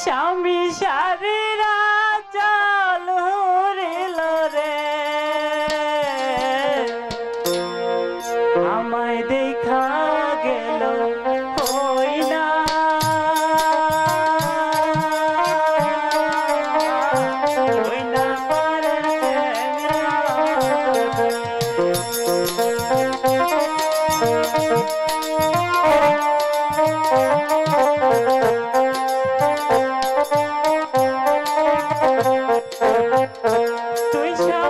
স্বামী সারে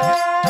Música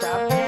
Stop.